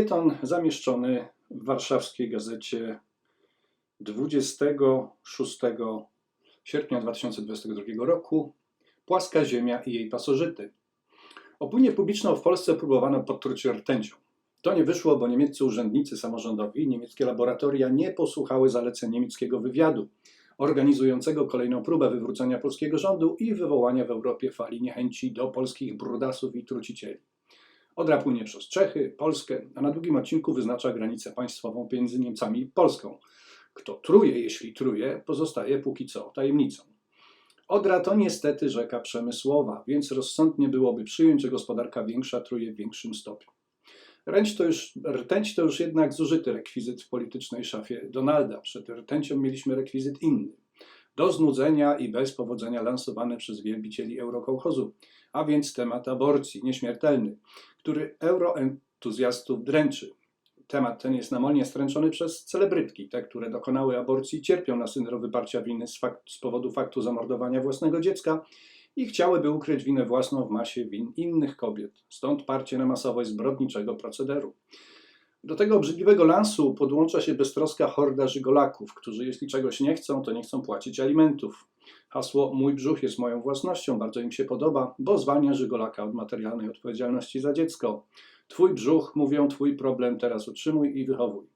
Felieton zamieszczony w warszawskiej gazecie 26 sierpnia 2022 roku Płaska Ziemia i jej pasożyty. Opinię publiczną w Polsce próbowano podtruć rtęcią. To nie wyszło, bo niemieccy urzędnicy samorządowi, niemieckie laboratoria nie posłuchały zaleceń niemieckiego wywiadu, organizującego kolejną próbę wywrócenia polskiego rządu i wywołania w Europie fali niechęci do polskich brudasów i trucicieli. Odra płynie przez Czechy, Polskę, a na długim odcinku wyznacza granicę państwową między Niemcami i Polską. Kto truje, jeśli truje, pozostaje póki co tajemnicą. Odra to niestety rzeka przemysłowa, więc rozsądnie byłoby przyjąć, że gospodarka większa truje w większym stopniu. Ręć to już, rtęć to już jednak zużyty rekwizyt w politycznej szafie Donalda. Przed rtęcią mieliśmy rekwizyt inny. Do znudzenia i bez powodzenia lansowany przez wielbicieli eurokołchozu, a więc temat aborcji, nieśmiertelny, który euroentuzjastów dręczy. Temat ten jest namolnie stręczony przez celebrytki. Te, które dokonały aborcji, cierpią na syndrom wyparcia winy z, fakt, z powodu faktu zamordowania własnego dziecka i chciałyby ukryć winę własną w masie win innych kobiet. Stąd parcie na masowość zbrodniczego procederu. Do tego obrzydliwego lansu podłącza się beztroska horda żygolaków, którzy jeśli czegoś nie chcą, to nie chcą płacić alimentów. Hasło Mój brzuch jest moją własnością bardzo im się podoba, bo zwalnia żygolaka od materialnej odpowiedzialności za dziecko. Twój brzuch, mówią, twój problem teraz utrzymuj i wychowuj.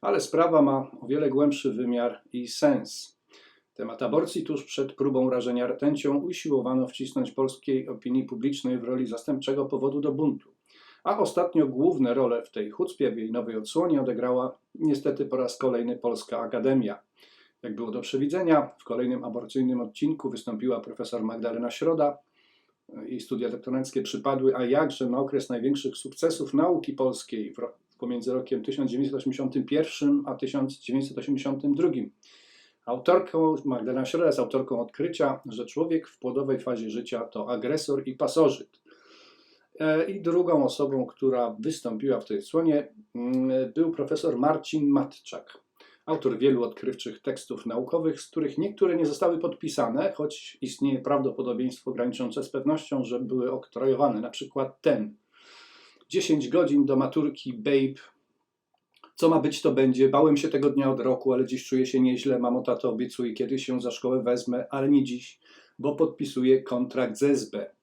Ale sprawa ma o wiele głębszy wymiar i sens. Temat aborcji tuż przed próbą rażenia rtęcią usiłowano wcisnąć polskiej opinii publicznej w roli zastępczego powodu do buntu. A ostatnio główne role w tej chucpie, w jej nowej odsłonie odegrała niestety po raz kolejny Polska Akademia. Jak było do przewidzenia, w kolejnym aborcyjnym odcinku wystąpiła profesor Magdalena Środa. Jej studia doktoranckie przypadły, a jakże na okres największych sukcesów nauki polskiej pomiędzy rokiem 1981 a 1982. Autorką, Magdalena Środa jest autorką odkrycia, że człowiek w płodowej fazie życia to agresor i pasożyt. I drugą osobą, która wystąpiła w tej odsłonie, był profesor Marcin Matczak, autor wielu odkrywczych tekstów naukowych, z których niektóre nie zostały podpisane, choć istnieje prawdopodobieństwo graniczące z pewnością, że były oktrojowane. Na przykład ten. 10 godzin do maturki Babe. Co ma być, to będzie. Bałem się tego dnia od roku, ale dziś czuję się nieźle. Mamo, tato, obiecuję, kiedyś się za szkołę wezmę, ale nie dziś, bo podpisuję kontrakt z SB.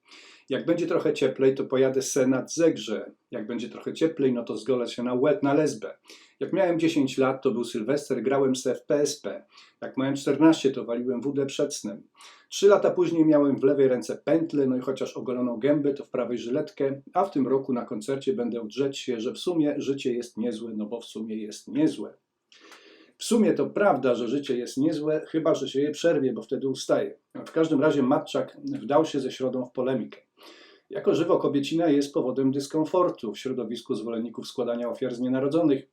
Jak będzie trochę cieplej, to pojadę se nad Zegrze. Jak będzie trochę cieplej, no to zgolę się na łeb na lesbę. Jak miałem 10 lat, to był Sylwester, grałem se w PSP. Jak miałem 14, to waliłem wódę przed snem. Trzy lata później miałem w lewej ręce pętlę, no i chociaż ogoloną gębę, to w prawej żyletkę, a w tym roku na koncercie będę drzeć się, że w sumie życie jest niezłe, no bo w sumie jest niezłe. W sumie to prawda, że życie jest niezłe, chyba że się je przerwie, bo wtedy ustaje. W każdym razie Matczak wdał się ze środą w polemikę. Jako żywo kobiecina jest powodem dyskomfortu w środowisku zwolenników składania ofiar z nienarodzonych.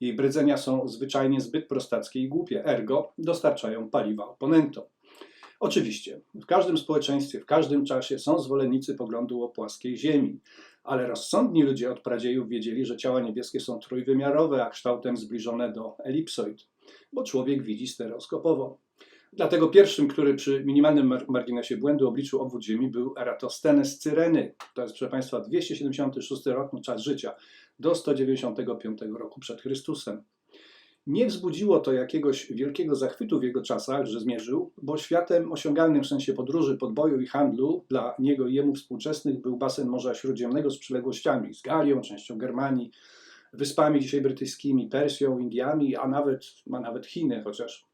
Jej brydzenia są zwyczajnie zbyt prostackie i głupie, ergo dostarczają paliwa oponentom. Oczywiście, w każdym społeczeństwie, w każdym czasie są zwolennicy poglądu o płaskiej ziemi, ale rozsądni ludzie od pradziejów wiedzieli, że ciała niebieskie są trójwymiarowe, a kształtem zbliżone do elipsoid, bo człowiek widzi stereoskopowo. Dlatego pierwszym, który przy minimalnym marginesie błędu obliczył obwód Ziemi był Eratosthenes Cyreny. To jest, proszę Państwa, 276 rok, no czas życia, do 195 roku przed Chrystusem. Nie wzbudziło to jakiegoś wielkiego zachwytu w jego czasach, że zmierzył, bo światem osiągalnym w sensie podróży, podboju i handlu dla niego i jemu współczesnych był basen Morza Śródziemnego z przyległościami, z Galią, częścią Germanii, wyspami dzisiaj brytyjskimi, Persją, Indiami, a nawet, a nawet Chiny, chociaż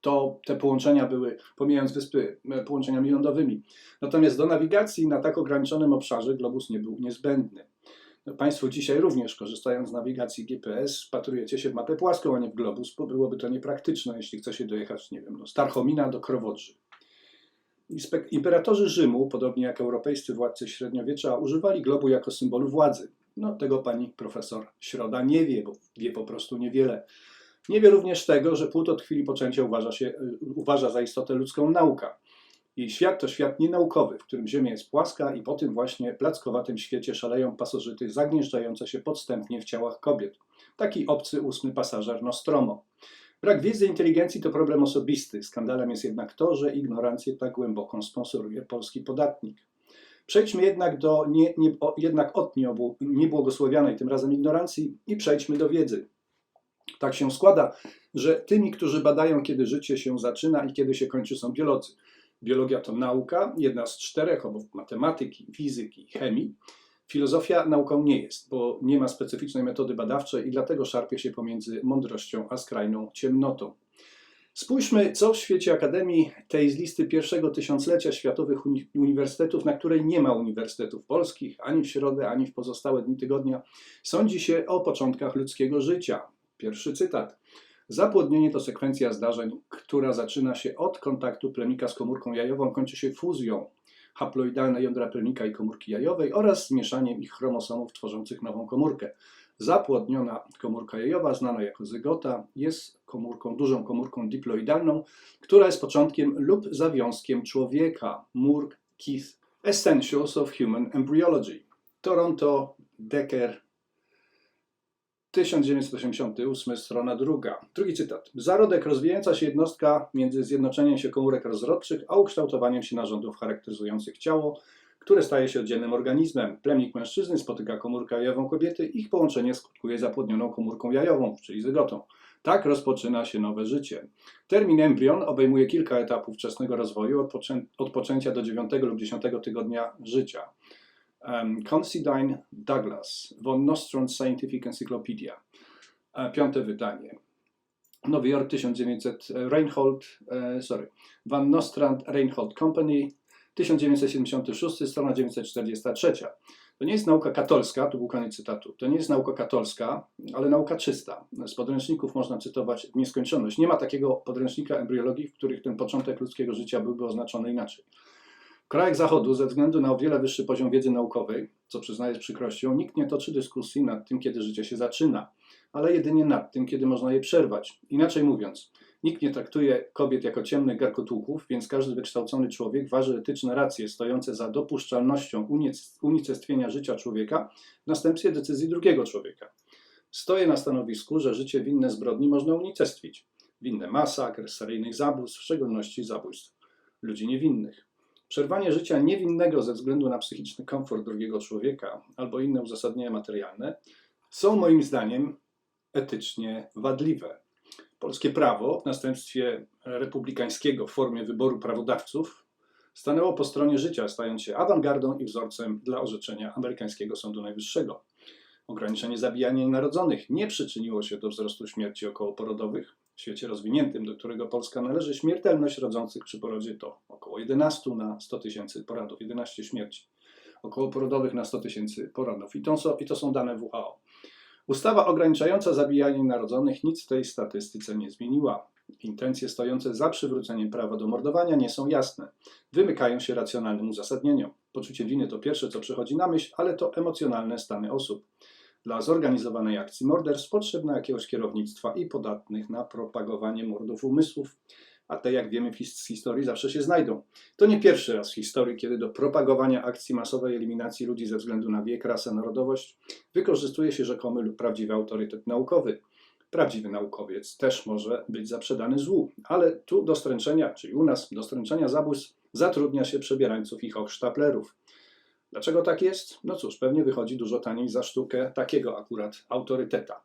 to te połączenia były, pomijając wyspy, połączeniami lądowymi. Natomiast do nawigacji na tak ograniczonym obszarze globus nie był niezbędny. Państwo dzisiaj również, korzystając z nawigacji GPS, patrujecie się w mapę płaską, a nie w globus, bo byłoby to niepraktyczne, jeśli chce się dojechać, nie wiem, no, z Tarchomina do Krowodrzy. Imperatorzy Rzymu, podobnie jak europejscy władcy średniowiecza, używali globu jako symbolu władzy. No, tego pani profesor Środa nie wie, bo wie po prostu niewiele. Nie wie również tego, że płód od chwili poczęcia uważa, się, uważa za istotę ludzką nauka. I świat to świat nienaukowy, w którym Ziemia jest płaska i po tym właśnie plackowatym świecie szaleją pasożyty zagnieżdżające się podstępnie w ciałach kobiet. Taki obcy ósmy pasażer Nostromo. Brak wiedzy inteligencji to problem osobisty. Skandalem jest jednak to, że ignorancję tak głęboką sponsoruje polski podatnik. Przejdźmy jednak, do nie, nie, o, jednak od nieobu- niebłogosławionej tym razem ignorancji i przejdźmy do wiedzy. Tak się składa, że tymi, którzy badają, kiedy życie się zaczyna i kiedy się kończy, są biolodzy. Biologia to nauka, jedna z czterech obok matematyki, fizyki, chemii. Filozofia nauką nie jest, bo nie ma specyficznej metody badawczej i dlatego szarpie się pomiędzy mądrością a skrajną ciemnotą. Spójrzmy, co w świecie akademii tej z listy pierwszego tysiąclecia światowych uni- uniwersytetów, na której nie ma uniwersytetów polskich, ani w środę, ani w pozostałe dni tygodnia, sądzi się o początkach ludzkiego życia. Pierwszy cytat. Zapłodnienie to sekwencja zdarzeń, która zaczyna się od kontaktu plemnika z komórką jajową, kończy się fuzją haploidalne jądra plemnika i komórki jajowej oraz zmieszaniem ich chromosomów tworzących nową komórkę. Zapłodniona komórka jajowa, znana jako zygota, jest komórką, dużą komórką diploidalną, która jest początkiem lub zawiązkiem człowieka. Moore, Keith. Essentials of Human Embryology. Toronto, Decker, 1988, strona druga. Drugi cytat. Zarodek rozwijająca się jednostka między zjednoczeniem się komórek rozrodczych, a ukształtowaniem się narządów charakteryzujących ciało, które staje się oddzielnym organizmem. Plemnik mężczyzny spotyka komórkę jajową kobiety, ich połączenie skutkuje zapłodnioną komórką jajową, czyli zygotą. Tak rozpoczyna się nowe życie. Termin embrion obejmuje kilka etapów wczesnego rozwoju od, poczę- od poczęcia do 9 lub 10 tygodnia życia. Um, Considine Douglas, Von Nostrand Scientific Encyclopedia. E, Piąte wydanie. Nowy Jork 1900, e, Reinhold, e, sorry, Van Nostrand Reinhold Company, 1976, strona 943. To nie jest nauka katolska, tu był koniec cytatu, to nie jest nauka katolska, ale nauka czysta. Z podręczników można cytować w nieskończoność. Nie ma takiego podręcznika embriologii, w których ten początek ludzkiego życia byłby oznaczony inaczej. W krajach Zachodu, ze względu na o wiele wyższy poziom wiedzy naukowej, co przyznaję z przykrością, nikt nie toczy dyskusji nad tym, kiedy życie się zaczyna, ale jedynie nad tym, kiedy można je przerwać. Inaczej mówiąc, nikt nie traktuje kobiet jako ciemnych garkotłuków, więc każdy wykształcony człowiek waży etyczne racje stojące za dopuszczalnością unicestwienia życia człowieka w następstwie decyzji drugiego człowieka. Stoję na stanowisku, że życie winne zbrodni można unicestwić. Winne masakr, seryjnych zabójstw, w szczególności zabójstw ludzi niewinnych. Przerwanie życia niewinnego ze względu na psychiczny komfort drugiego człowieka albo inne uzasadnienia materialne są moim zdaniem etycznie wadliwe. Polskie prawo w następstwie republikańskiego w formie wyboru prawodawców stanęło po stronie życia, stając się awangardą i wzorcem dla orzeczenia amerykańskiego Sądu Najwyższego. Ograniczenie zabijania nienarodzonych nie przyczyniło się do wzrostu śmierci okołoporodowych. W świecie rozwiniętym, do którego Polska należy, śmiertelność rodzących przy porodzie to około 11 na 100 tysięcy porodów, 11 śmierci okołoporodowych na 100 tysięcy porodów. I to, są, I to są dane WHO. Ustawa ograniczająca zabijanie narodzonych nic w tej statystyce nie zmieniła. Intencje stojące za przywróceniem prawa do mordowania nie są jasne. Wymykają się racjonalnym uzasadnieniom. Poczucie winy to pierwsze, co przychodzi na myśl, ale to emocjonalne stany osób. Dla zorganizowanej akcji morderstw potrzebne jakiegoś kierownictwa i podatnych na propagowanie mordów umysłów, a te, jak wiemy z historii, zawsze się znajdą. To nie pierwszy raz w historii, kiedy do propagowania akcji masowej eliminacji ludzi ze względu na wiek, rasę, narodowość wykorzystuje się rzekomy lub prawdziwy autorytet naukowy. Prawdziwy naukowiec też może być zaprzedany złu, ale tu do stręczenia, czyli u nas do stręczenia zabójstw zatrudnia się przebierańców i hochsztaplerów. Dlaczego tak jest? No cóż, pewnie wychodzi dużo taniej za sztukę takiego akurat autoryteta.